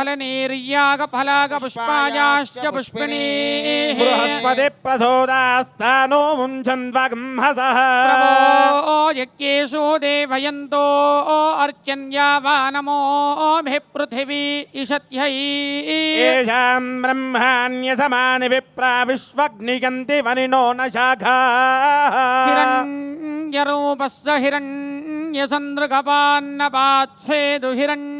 फलागपुष्पायाश्च पुष्पिणी बृहस्पति प्रथोदास्थानो मुञ्चन्वगंहसः ओ यज्ञेषु देवयन्तो अर्चन्यावानमो भे पृथिवी इषत्यै ब्रह्माण्यसमानि विप्रा विश्वग्निगन्ति वनिनो न शाखा हिरण्यरूपस्य हिरण्यसन्द्रगपान्नपाच्छेदुहिरण्य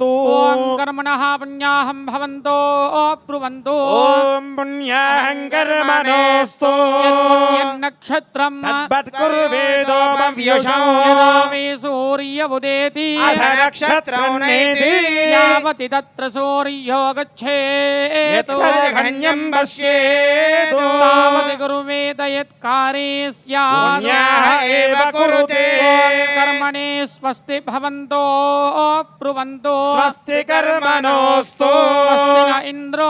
ददातु ॐ कर्मणः पुण्याहं भवन्तो ब्रुवन्तु ॐ पुण्याहं कर्मणोऽस्तु नक्षत्रं तद्वत्कुर्वेदोपव्युषामि सूर्य उदेति अथ नक्षत्रं नेति यावति तत्र सूर्यो गच्छेत् घण्यं पश्येत् तावति कुर्वेद यत्कारे स्यात् एव कुरुते कर्मणे स्वस्ति भवन्तो ब्रुवन्तो स्वस्ति कर्मणोस्तु स्वस्ति न इन्द्रो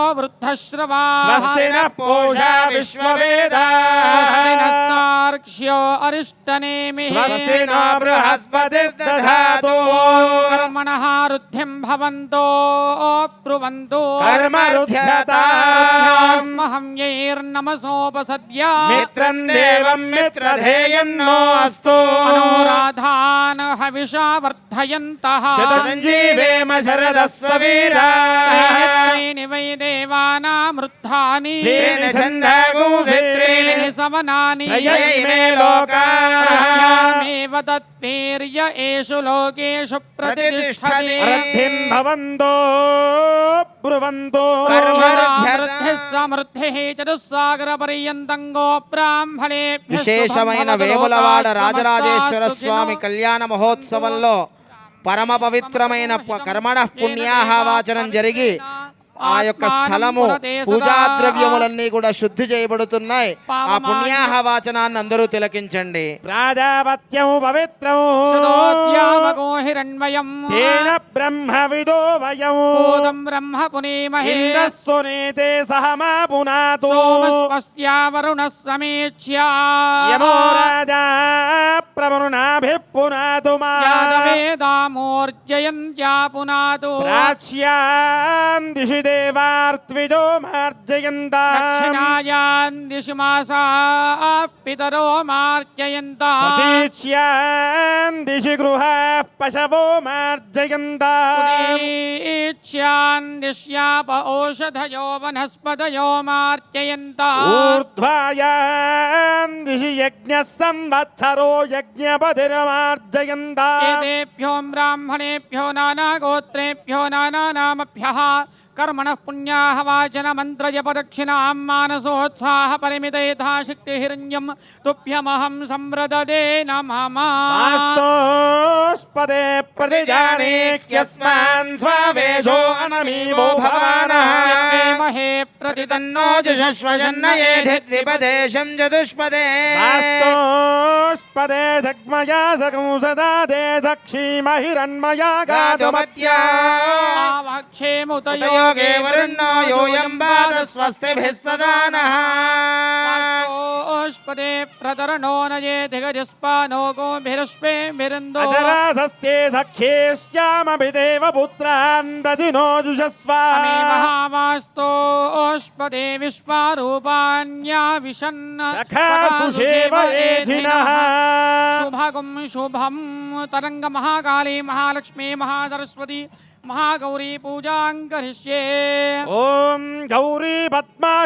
स्वस्ति न पूजा विश्ववेदाः स्वस्ति नस्तार्क्ष्यो अरिष्टनेमिः स्वस्ति न बृहस्पतिर्दधातु कर्मणः रुद्धिं भवन्तो ब्रुवन्तु कर्म रुध्यतास्महं यैर्नमसोपसद्या मित्रं देवं मित्रधेयन्नो अस्तु अनुराधान हविषा वर्धयन्तः शतञ्जीवे क्षेम शरदस्वीरा वै देवानामृद्धानि तेन छन्दगुंसित्रीणि समनानि मे लोकामेव तत्वीर्य एषु लोकेषु प्रतिष्ठति वृद्धिं भवन्तो ब्रुवन्तो వృద్ధిः సమృద్ధిः చతుస్సాగరపర్యంతం గోబ్రాహ్మణే విశేషమైన వేములవాడ రాజరాజేశ్వర స్వామి కళ్యాణ మహోత్సవంలో పరమ పవిత్రమైన కర్మణ పుణ్యాహ వాచనం జరిగి ఆ యొక్క స్థలము పూజా ద్రవ్యములన్నీ కూడా శుద్ధి చేయబడుతున్నాయి ఆ పుణ్యాహ వాచనాన్ని అందరూ తిలకించండి ప్రాజాపత్యం పవిత్రం హిరణ్మయం తేన బ్రహ్మ విదో వయం భూతం బ్రహ్మ పునీమహే సునేతే సహ మా పునాతు స్వస్త్యా వరుణ సమీక్ష్యా దిశి देवार्त्विजो मार्जयन्ता दक्षिणायान् पितरो दिशि पशवो मार्जयन्ता प्रतीच्यान् ओषधयो वनस्पत मार्जयन्ता ऊर्ध्वायान् दिशि यज्ञः ब्राह्मणेभ्यो नाना गोत्रेभ्यो ब्राह्मणेभ्यो कर्मण पुण्यावाचन मंत्रजपदक्षिणा मंत्र जप दक्षिणा मानसोत्साह परिमित यथाशक्ति हिरण्यम तुभ्यमहम संव्रदे स्वावेशो विद्महे प्रतितन्नो जुषस्वशन्नयेधित्रिपदेशं चतुष्पदे वास्तोस्पदे धग्मया सदा दे दक्षीमहिरण्मया गातुमत्या वाक्षेमुतयोगे वरुण्णो योऽयं पाद स्वस्तिभिः सदा नः वास्तोस्पदे प्रतरणो नये धिगजस्पानो गोभिरस्पे भिरिन्दो अधराधस्ते दक्षे श्यामभिदेवपुत्रान् प्रतिनो जुषस्वा महावास्तो ओष्पदे विश्वारूपाण्याविशन्नखसुषेवरेधिनः शुभगं शुभं तरङ्गमहाकाली महालक्ष्मी महासरस्वती महागौरी पूजां करिष्ये ओं गौरी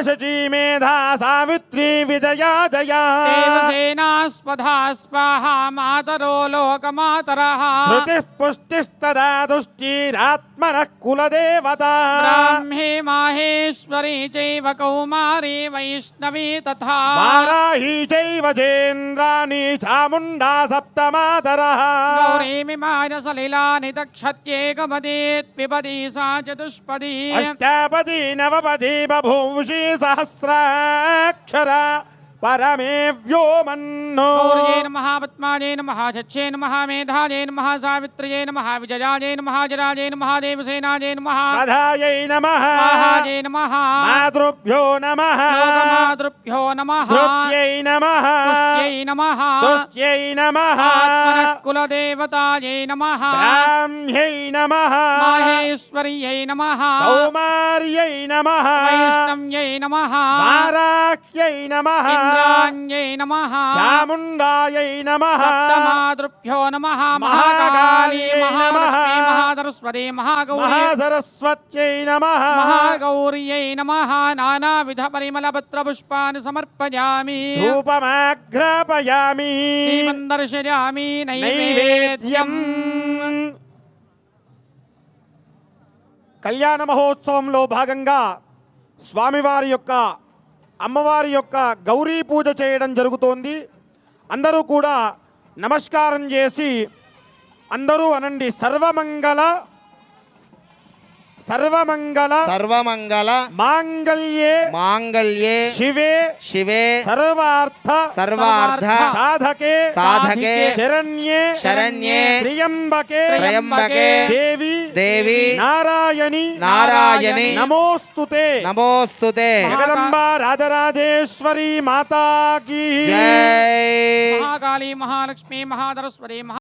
शची मेधा सावित्री विजया जया देवसेनास्पधा स्वाहा मातरो लोकमातरः धृतिः पुष्टिस्तदा तुष्टिरात्मनः कुलदेवता ब्राह्मे माहेश्वरी चैव कौमारी वैष्णवी तथा वाराही चैव चेन्द्राणि चामुण्डा सप्तमातरः गौरीमिमानसलिलानि दक्षत्येकमदे आसीत् पिबदी सा चतुष्पदी अष्टापदी नवपदी बभूषि सहस्राक्षरा పరమే వ్యోమన్నోర్యే నమ పద్మాజే నమ చచ్చే నమ మేధాజే నమ సావిత్ర్యే నమ విజయాజే నమ జరాజే నమ దేవసేనాజే నమ సదాయై నమ స్వాహాజే నమ మాతృభ్యో నమ మాతృభ్యో నమ ృత్యై నమ పుష్ట్యై నమ తుష్ట్యై నమ కులదేవతాయై నమ బ్రాహ్మ్యై నమ మహేశ్వర్యై నమ కౌమార్యై నమ వైష్ణవ్యై నమ వారాఖ్యై నమ చాముండాంగ్యై నమ చాముండాయై నమ మాతృభ్యో నమ మహాకాళీ మహాలక్ష్మీ మహాసరస్వతి మహాగౌరీ సరస్వత్యై నమ మహాగౌర్యై నమ నానావిధ పరిమళపత్ర పుష్పాన్ని సమర్పయామి ధూపమాఘ్రాపయామి దర్శయామి నైవేద్యం కళ్యాణ మహోత్సవంలో భాగంగా స్వామివారి యొక్క అమ్మవారి యొక్క గౌరీ పూజ చేయడం జరుగుతోంది అందరూ కూడా నమస్కారం చేసి అందరూ అనండి సర్వమంగళ సర్వమంగళ సర్వమంగళ మాంగళ్యే మాంగళ్యే శివే శివే సర్వార్థ సర్వార్థ సాధకే సాధకే శరణ్యే శరణ్యే త్ర్యంబకే త్ర్యంబకే దేవి దేవి నారాయణి నారాయణి నమోస్తుతే నమోస్తుతే జగదంబ రాధరాధేశ్వరి మాతా కీ జై మహాకాళి మహాలక్ష్మి మహాధరస్వరి